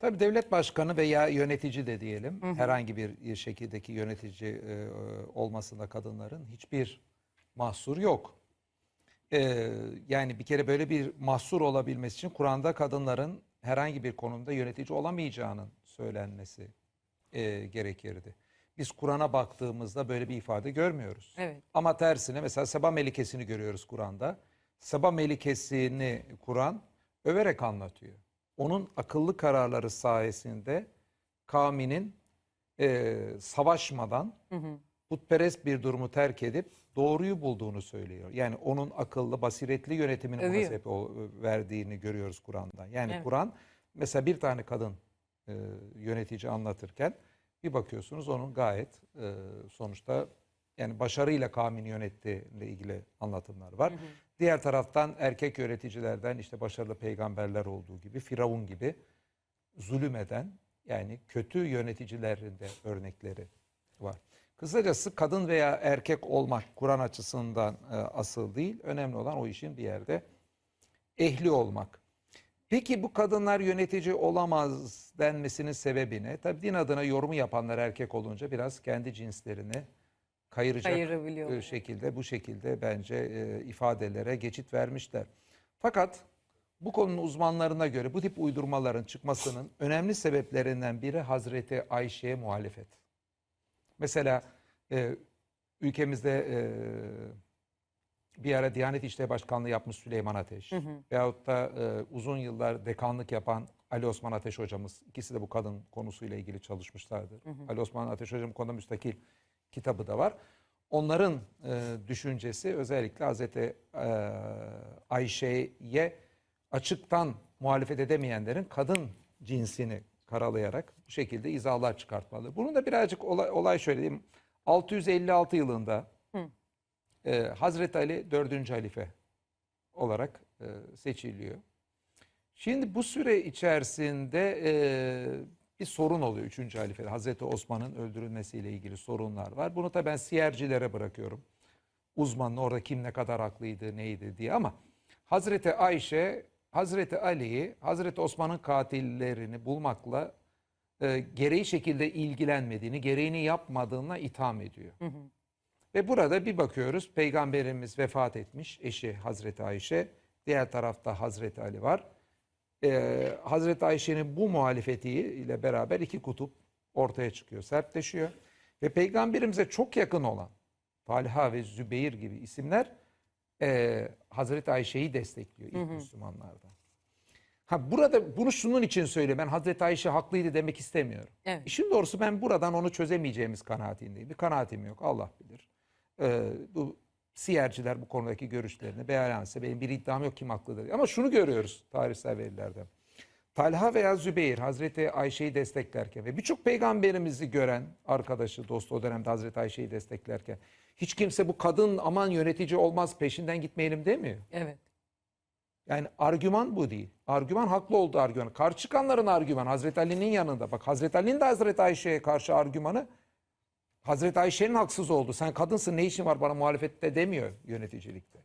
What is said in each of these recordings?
Tabii devlet başkanı veya yönetici de diyelim herhangi bir şekildeki yönetici e, olmasında kadınların hiçbir mahsur yok. Ee, yani bir kere böyle bir mahsur olabilmesi için Kur'an'da kadınların herhangi bir konumda yönetici olamayacağının söylenmesi e, gerekirdi. Biz Kur'an'a baktığımızda böyle bir ifade görmüyoruz. Evet. Ama tersine mesela Seba Melikesi'ni görüyoruz Kur'an'da. Seba Melikesi'ni Kur'an överek anlatıyor. Onun akıllı kararları sayesinde kavminin e, savaşmadan putperest bir durumu terk edip doğruyu bulduğunu söylüyor. Yani onun akıllı, basiretli yönetimini Övüyor. sebep ol- verdiğini görüyoruz Kur'an'da. Yani Evet. Kur'an mesela bir tane kadın e, yönetici anlatırken bir bakıyorsunuz onun gayet e, sonuçta yani başarıyla kavmini yönettiğiyle ilgili anlatımlar var. Diğer taraftan erkek yöneticilerden işte başarılı peygamberler olduğu gibi Firavun gibi zulüm eden yani kötü yöneticilerin de örnekleri var. Kısacası kadın veya erkek olmak Kur'an açısından e, asıl değil. Önemli olan o işin bir yerde ehli olmak. Peki bu kadınlar yönetici olamaz denmesinin sebebi ne? Tabii din adına yorumu yapanlar erkek olunca biraz kendi cinslerini kayıracak e, şekilde bu şekilde bence e, ifadelere geçit vermişler. Fakat bu konunun uzmanlarına göre bu tip uydurmaların çıkmasının önemli sebeplerinden biri Hazreti Ayşe'ye muhalefet. Mesela e, ülkemizde e, bir ara Diyanet İşleri Başkanlığı yapmış Süleyman Ateş veyahut da e, uzun yıllar dekanlık yapan Ali Osman Ateş hocamız ikisi de bu kadın konusuyla ilgili çalışmışlardır. Ali Osman Ateş hocam konuda müstakil kitabı da var. Onların e, düşüncesi özellikle Hazreti e, Ayşe'ye açıktan muhalefet edemeyenlerin kadın cinsini karalayarak bu şekilde izahlar çıkartmalı. Bunun da birazcık olay, olay şöyle diyeyim. 656 yılında e, Hazreti Ali 4. halife olarak e, seçiliyor. Şimdi bu süre içerisinde e, bir sorun oluyor 3. halifede. Hazreti Osman'ın öldürülmesiyle ilgili sorunlar var. Bunu da ben siyercilere bırakıyorum. Uzmanın orada kim ne kadar haklıydı, neydi diye ama Hazreti Ayşe, Hazreti Ali'yi, Hazreti Osman'ın katillerini bulmakla e, gereği şekilde ilgilenmediğini, gereğini yapmadığına itham ediyor. Ve burada bir bakıyoruz peygamberimiz vefat etmiş eşi Hazreti Ayşe. Diğer tarafta Hazreti Ali var. Ee, Hazreti Ayşe'nin bu muhalefeti ile beraber iki kutup ortaya çıkıyor, sertleşiyor. Ve peygamberimize çok yakın olan Talha ve Zübeyir gibi isimler e, Hazreti Ayşe'yi destekliyor ilk Müslümanlardan. Ha burada bunu şunun için söylüyorum. Ben Hazreti Ayşe haklıydı demek istemiyorum. Evet. İşin doğrusu ben buradan onu çözemeyeceğimiz kanaatindeyim. Bir kanaatim yok. Allah bilir. Ee, bu siyerciler bu konudaki görüşlerini beyanse benim bir iddiam yok kim haklıdır. Ama şunu görüyoruz tarihsel verilerden. Talha veya Zübeyir Hazreti Ayşe'yi desteklerken ve birçok peygamberimizi gören arkadaşı, dostu o dönemde Hazreti Ayşe'yi desteklerken hiç kimse bu kadın aman yönetici olmaz peşinden gitmeyelim demiyor. Evet. Yani argüman bu değil. Argüman haklı oldu argüman. Karşı çıkanların argüman Hazreti Ali'nin yanında. Bak Hazreti Ali'nin de Hazreti Ayşe'ye karşı argümanı Hazreti Ayşe'nin haksız oldu. Sen kadınsın ne işin var bana muhalefette demiyor yöneticilikte.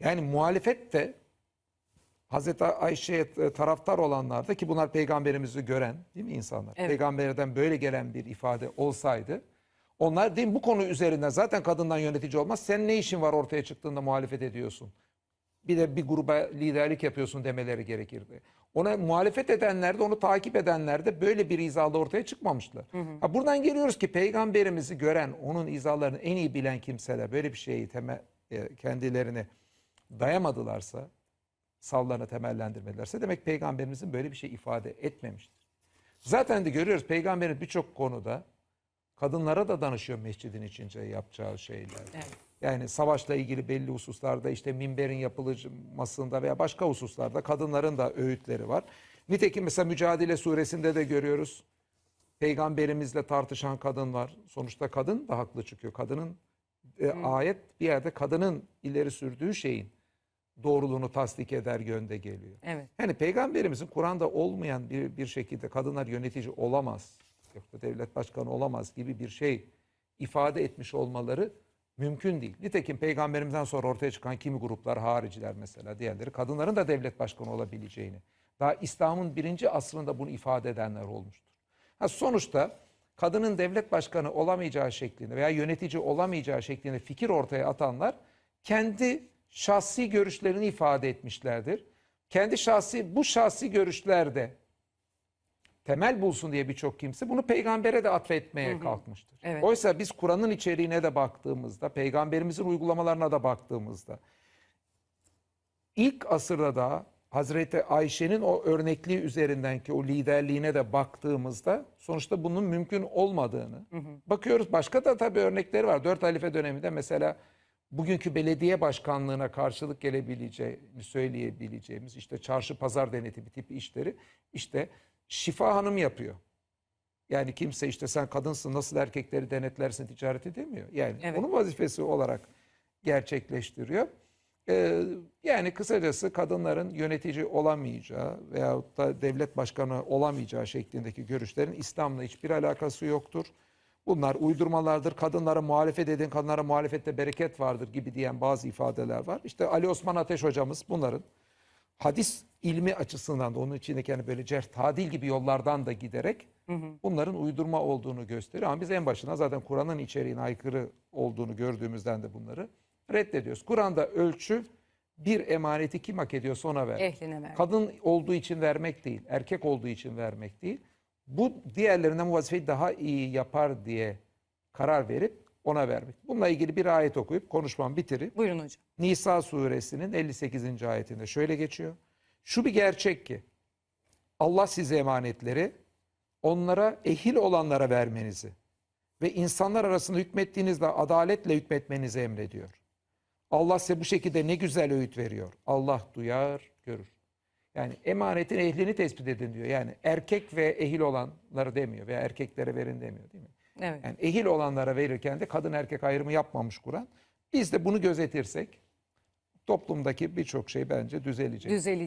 Yani muhalefette Hazreti Ayşe'ye taraftar olanlar da ki bunlar peygamberimizi gören değil mi insanlar? Evet. Peygamberden böyle gelen bir ifade olsaydı onlar değil mi bu konu üzerinden zaten kadından yönetici olmaz. Sen ne işin var ortaya çıktığında muhalefet ediyorsun? bir de bir gruba liderlik yapıyorsun demeleri gerekirdi. Ona muhalefet edenler de onu takip edenler de böyle bir izahla ortaya çıkmamışlar. Ha, buradan geliyoruz ki peygamberimizi gören, onun izahlarını en iyi bilen kimseler böyle bir şeyi temel, e, kendilerini dayamadılarsa, savlarını temellendirmedilerse demek peygamberimizin böyle bir şey ifade etmemiştir. Zaten de görüyoruz peygamberin birçok konuda kadınlara da danışıyor mescidin içince yapacağı şeyler. Evet. Yani savaşla ilgili belli hususlarda işte minberin yapılmasında veya başka hususlarda kadınların da öğütleri var. Nitekim mesela Mücadele suresinde de görüyoruz. Peygamberimizle tartışan kadın var. Sonuçta kadın da haklı çıkıyor. Kadının e, ayet bir yerde kadının ileri sürdüğü şeyin doğruluğunu tasdik eder yönde geliyor. Evet. Yani peygamberimizin Kur'an'da olmayan bir, bir şekilde kadınlar yönetici olamaz, yok da devlet başkanı olamaz gibi bir şey ifade etmiş olmaları mümkün değil. Nitekim peygamberimizden sonra ortaya çıkan kimi gruplar, hariciler mesela diğerleri kadınların da devlet başkanı olabileceğini Daha İslam'ın birinci asrında bunu ifade edenler olmuştur. Ha, sonuçta kadının devlet başkanı olamayacağı şeklinde veya yönetici olamayacağı şeklinde fikir ortaya atanlar kendi şahsi görüşlerini ifade etmişlerdir. Kendi şahsi bu şahsi görüşlerde temel bulsun diye birçok kimse bunu peygambere de atfetmeye kalkmıştır. Evet. Oysa biz Kur'an'ın içeriğine de baktığımızda, peygamberimizin uygulamalarına da baktığımızda ilk asırda da Hazreti Ayşe'nin o örnekliği üzerinden ki o liderliğine de baktığımızda sonuçta bunun mümkün olmadığını bakıyoruz. Başka da tabii örnekleri var. Dört halife döneminde mesela bugünkü belediye başkanlığına karşılık gelebileceğini söyleyebileceğimiz işte çarşı pazar denetimi tipi işleri işte Şifa Hanım yapıyor. Yani kimse işte sen kadınsın nasıl erkekleri denetlersin ticaret edemiyor. Yani Evet. onun vazifesi olarak gerçekleştiriyor. Ee, yani kısacası kadınların yönetici olamayacağı veyahut da devlet başkanı olamayacağı şeklindeki görüşlerin İslam'la hiçbir alakası yoktur. Bunlar uydurmalardır. Kadınlara muhalefet edin, kadınlara muhalefette bereket vardır gibi diyen bazı ifadeler var. İşte Ali Osman Ateş hocamız bunların hadis ilmi açısından da onun içindeki yani böyle cerh tadil gibi yollardan da giderek bunların uydurma olduğunu gösteriyor. Ama biz en başına zaten Kur'an'ın içeriğine aykırı olduğunu gördüğümüzden de bunları reddediyoruz. Kur'an'da ölçü bir emaneti kim hak ediyorsa ona ver. Ehline ver. Kadın olduğu için vermek değil, erkek olduğu için vermek değil. Bu diğerlerinden bu vazifeyi daha iyi yapar diye karar verip ona vermek. Bununla ilgili bir ayet okuyup konuşmamı bitirip Buyurun hocam. Nisa suresinin 58. ayetinde şöyle geçiyor. Şu bir gerçek ki Allah size emanetleri onlara ehil olanlara vermenizi ve insanlar arasında hükmettiğinizde adaletle hükmetmenizi emrediyor. Allah size bu şekilde ne güzel öğüt veriyor. Allah duyar, görür. Yani emanetin ehlini tespit edin diyor. Yani erkek ve ehil olanları demiyor veya erkeklere verin demiyor değil mi? Evet. Yani ehil olanlara verirken de kadın erkek ayrımı yapmamış Kur'an. Biz de bunu gözetirsek toplumdaki birçok şey bence düzelecek. Düzelecek.